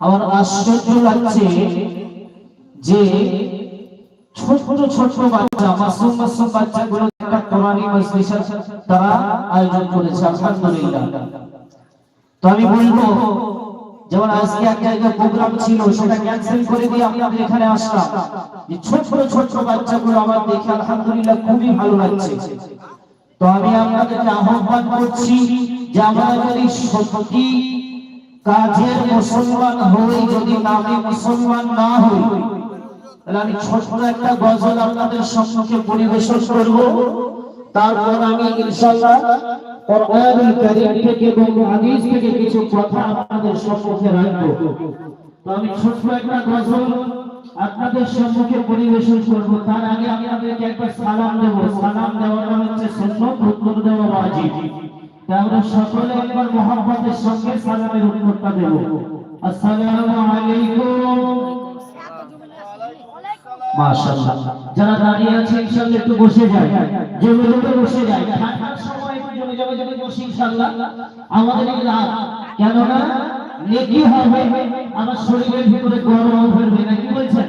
আমার আশ্চর্য লাগছে যে ছোট ছোট বাচ্চা, মাসুম মাসুম বাচ্চাগুলো একটা কোরআনি মজলিসের তারা আয়োজন করেছে, আলহামদুলিল্লাহ। তো আমি বলব, যেমন আজকে এক জায়গায় প্রোগ্রাম ছিল, সেটা ক্যান্সেল করে দিয়ে আপনাদের এখানে আসলাম। যে ছোট ছোট বাচ্চাগুলো আমার দেখে আলহামদুলিল্লাহ খুবই ভালো লাগছে। তো আমি আপনাদেরকে আহ্বান করছি যে আমরা যদি সত্যি কাজের মুসলমান হই, যদি নামে মুসলমান না হই, তাহলে আমি ছোট্ট একটা গজল আপনাদের সম্মুখে পরিবেশন করব। তারপর আমি ইনশাআল্লাহ কোরআনুল কারীম থেকে এবং হাদিস থেকে কিছু কথা আপনাদের সম্মুখে রাখব। তো আমি একটা গজল আপনাদের সম্মুখে পরিবেশন করব। তার আগে আমি আপনাদেরকে একটা সালাম দেব। সালাম হচ্ছে দেওয়া ওয়াজিব। আমরা সকলে একবার মোহাম্মদের সঙ্গে সালামের উত্তরটা দেব। যারা দাঁড়িয়ে আছে একটু বসে যায়। জমে জমে বসে যায়। আমাদের রাত, কেননা নেকি হবে, আমার শরীরের ভিতরে গরম হবে না কি বলছেন?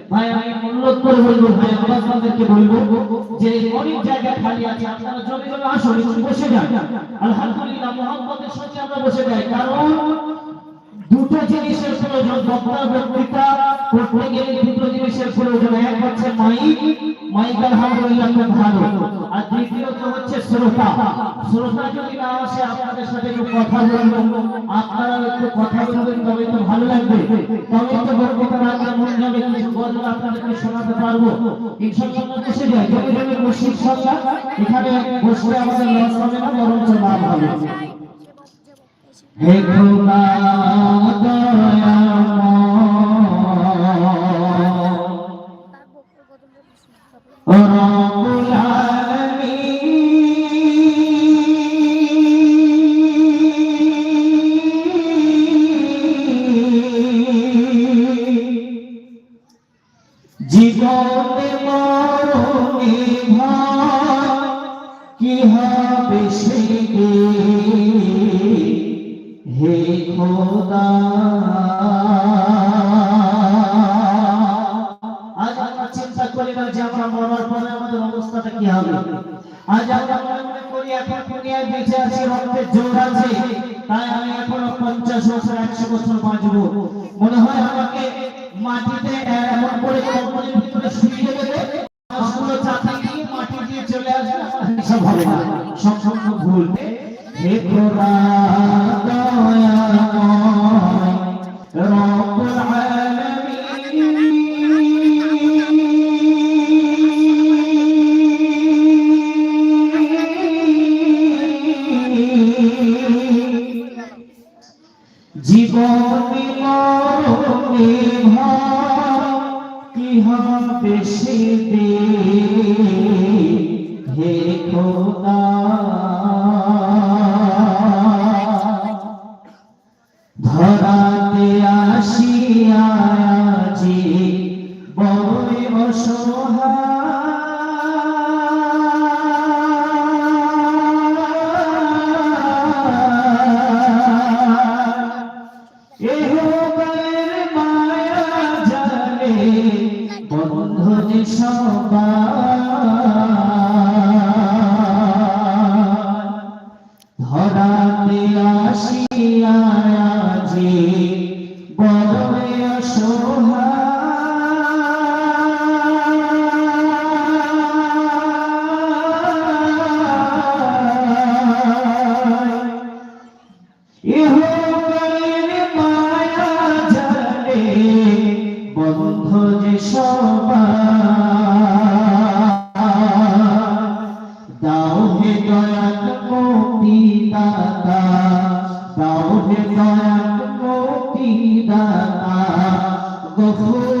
ভাই, আমি অনুরোধ ভাই কারণ দুটো জিনিসের প্রয়োজন বক্তা বক্তৃতা করতে গেলে দুটো জিনিসের প্রয়োজন। এক হচ্ছে মাইক মাইক আলহামদুলিল্লাহ ভালো। আর শ্রোতা শ্রোতা যদি না আসে আপনাদের সাথে একটু কথা বলব। আপনারা একটু কথা বলবেন তবে তো ভালো লাগবে। তবে তো বক্তৃতা রাখলে মন যাবে কিছু গল্প আপনাদেরকে শোনাতে পারব। ইনশাআল্লাহ বসে যাই জমি জমি বসে ইনশাআল্লাহ এখানে বসলে আমাদের লস হবে না বরঞ্চ লাভ হবে। হে খোদা দয়াময় রব্বুল হে খোদা। আজ আমরা চিন্তা করি যে আমরা মরার পরে আমাদের অবস্থাটা কি হবে। আজ আমরা মনে করি, এখন দুনিয়ায় বেঁচে আছি, রক্তের জোর আছে। তাই আমি এখনও পঞ্চাশ বছর, একশো বছর বাঁচবো। মনে হয় আমাকে মাটিতে এমন করে কম্বলের ভিতরে চাপা দিয়ে মাটি দিয়ে হবে না সব জীবনে ধরাতে আসিয়া যে বড় অসহায়। ধরাতে আসিয়া দয়াল মুক্তি দাতা গফুর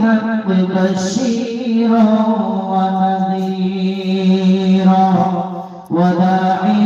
بالحق بشيرا ونذيرا وداعيا إلى الله